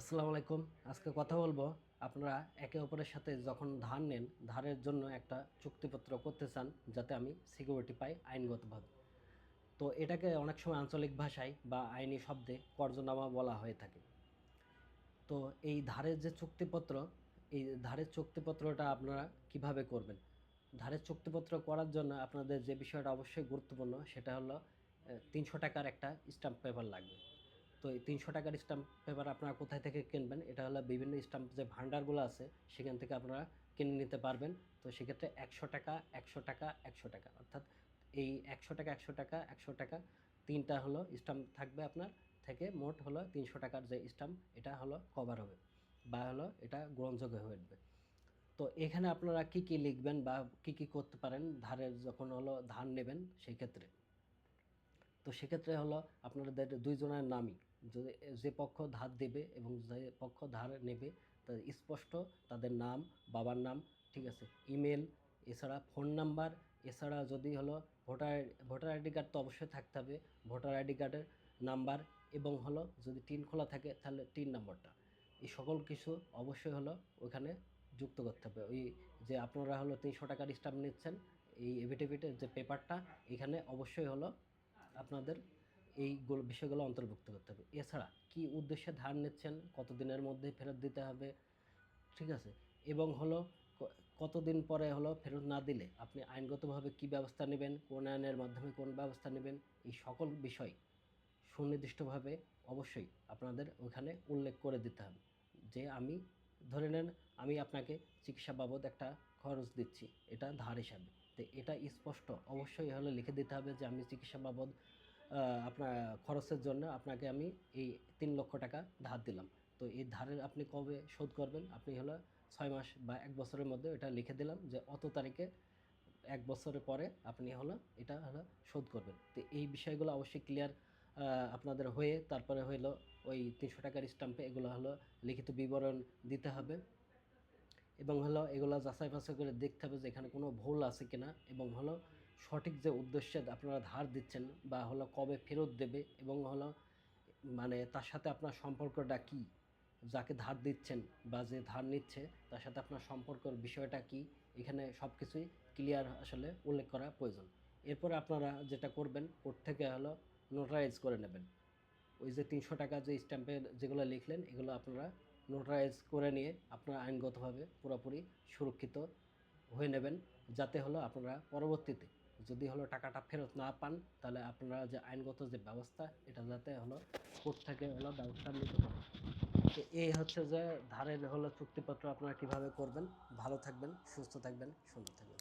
আসসালামু আলাইকুম। আজকে কথা বলব, আপনারা একে অপরের সাথে যখন ধার নেন ধারের জন্য একটা চুক্তিপত্র করতে চান, যাতে আমি সিকিউরিটি পাই আইনগতভাবে। তো এটাকে অনেক সময় আঞ্চলিক ভাষায় বা আইনি শব্দে কর্জনামা বলা হয়ে থাকে। তো এই ধারের যে চুক্তিপত্র, এই ধারের চুক্তিপত্রটা আপনারা কীভাবে করবেন? ধারের চুক্তিপত্র করার জন্য আপনাদের যে বিষয়টা অবশ্যই গুরুত্বপূর্ণ, সেটা হলো তিনশো টাকার একটা স্ট্যাম্প পেপার লাগবে। তো এই তিনশো টাকার স্ট্যাম্প পেপার আপনারা কোথায় থেকে কিনবেন? এটা হলো বিভিন্ন স্ট্যাম্প যে ভান্ডারগুলো আছে, সেখান থেকে আপনারা কিনে নিতে পারবেন। তো সেক্ষেত্রে একশো টাকা একশো টাকা একশো টাকা। অর্থাৎ এই একশো টাকা একশো টাকা একশো টাকা, তিনটা হলো স্ট্যাম্প থাকবে আপনার। থেকে মোট হলো তিনশো টাকার যে স্ট্যাম্প এটা হলো কভার হবে বা হলো এটা গ্রহণযোগ্য হয়ে উঠবে। তো এখানে আপনারা কি কি লিখবেন বা কি কি করতে পারেন? ধারের যখন হলো ধান নেবেন, সেই ক্ষেত্রে। তো সেক্ষেত্রে হলো আপনাদের দুইজনের নামই। যদি যে পক্ষ ধার দেবে এবং যে পক্ষ ধার নেবে তাদের স্পষ্ট তাদের নাম, বাবার নাম, ঠিক আছে, ইমেল, এছাড়া ফোন নাম্বার, এছাড়া যদি হলো ভোটার ভোটার আইডি কার্ড তো অবশ্যই থাকতে হবে, ভোটার আইডি কার্ডের নাম্বার এবং হলো যদি টিন খোলা থাকে তাহলে টিন নাম্বারটা। এই সকল কিছু অবশ্যই হলো ওখানে যুক্ত করতে হবে। ওই যে আপনারা হলো তিনশো টাকার স্টাম্প নিচ্ছেন, এই এভিডেভিটের যে পেপারটা এখানে অবশ্যই হলো আপনাদের এই বিষয়গুলো অন্তর্ভুক্ত করতে হবে। এছাড়া কি উদ্দেশ্যে ধার নিচ্ছেন, কতদিনের মধ্যে ফেরত দিতে হবে, ঠিক আছে? এবং হলো কতদিন পরে হলো ফেরত না দিলে আপনি আইনগতভাবে কি ব্যবস্থা নেবেন, কোন আইনের মাধ্যমে কোন ব্যবস্থা নেবেন, এই সকল বিষয় সুনির্দিষ্টভাবে অবশ্যই আপনাদের ওখানে উল্লেখ করে দিতে হবে। যে আমি ধরে নেন, আমি আপনাকে চিকিৎসা বাবদ একটা খরচ দিচ্ছি, এটা ধার হিসাবে। তো এটা স্পষ্ট। অবশ্যই হলে লিখে দিতে হবে যে আমি চিকিৎসা বাবদ আপনার খরচের জন্য আপনাকে আমি এই তিন লক্ষ টাকা ধার দিলাম। তো এই ধারের আপনি কবে শোধ করবেন? আপনি হলো ছয় মাস বা এক বছরের মধ্যে এটা লিখে দিলাম যে অত তারিখে এক বছরের পরে আপনি হলো এটা হলো শোধ করবেন। তো এই বিষয়গুলো অবশ্যই ক্লিয়ার আপনাদের হয়ে তারপরে হইল ওই তিনশো টাকার স্ট্যাম্পে এগুলো হলো লিখিত বিবরণ দিতে হবে। এবং হলো এগুলো যাচাই বাছাই করে দেখতে হবে যে এখানে কোনো ভুল আছে কিনা এবং হলো সঠিক যে উদ্দেশ্যে আপনারা ধার দিচ্ছেন বা হলো কবে ফেরত দেবে এবং হলো মানে তার সাথে আপনার সম্পর্কটা কি? যাকে ধার দিচ্ছেন বা যে ধার নিচ্ছে তার সাথে আপনার সম্পর্কের বিষয়টা কি? এখানে সব কিছুই ক্লিয়ার আসলে উল্লেখ করা প্রয়োজন। এরপরে আপনারা যেটা করবেন, কোর্ট থেকে হলো নোটারাইজ করে নেবেন। ওই যে তিনশো টাকা যে স্ট্যাম্পের যেগুলো লিখলেন, এগুলো আপনারা নোটারাইজ করে নিয়ে আপনারা আইনগতভাবে পুরোপুরি সুরক্ষিত হয়ে নেবেন, যাতে হলো আপনারা পরবর্তীতে যদি হলো টাকাটা ফেরত না পান, তাহলে আপনারা যে আইনগত যে ব্যবস্থা, এটা যাতে হলো কোর্ট থেকে হলো ব্যবস্থা নিতে পারে তো এই হচ্ছে যে ধারের হলো চুক্তিপত্র আপনারা কীভাবে করবেন। ভালো থাকবেন, সুস্থ থাকবেন, সুন্দর থাকবেন।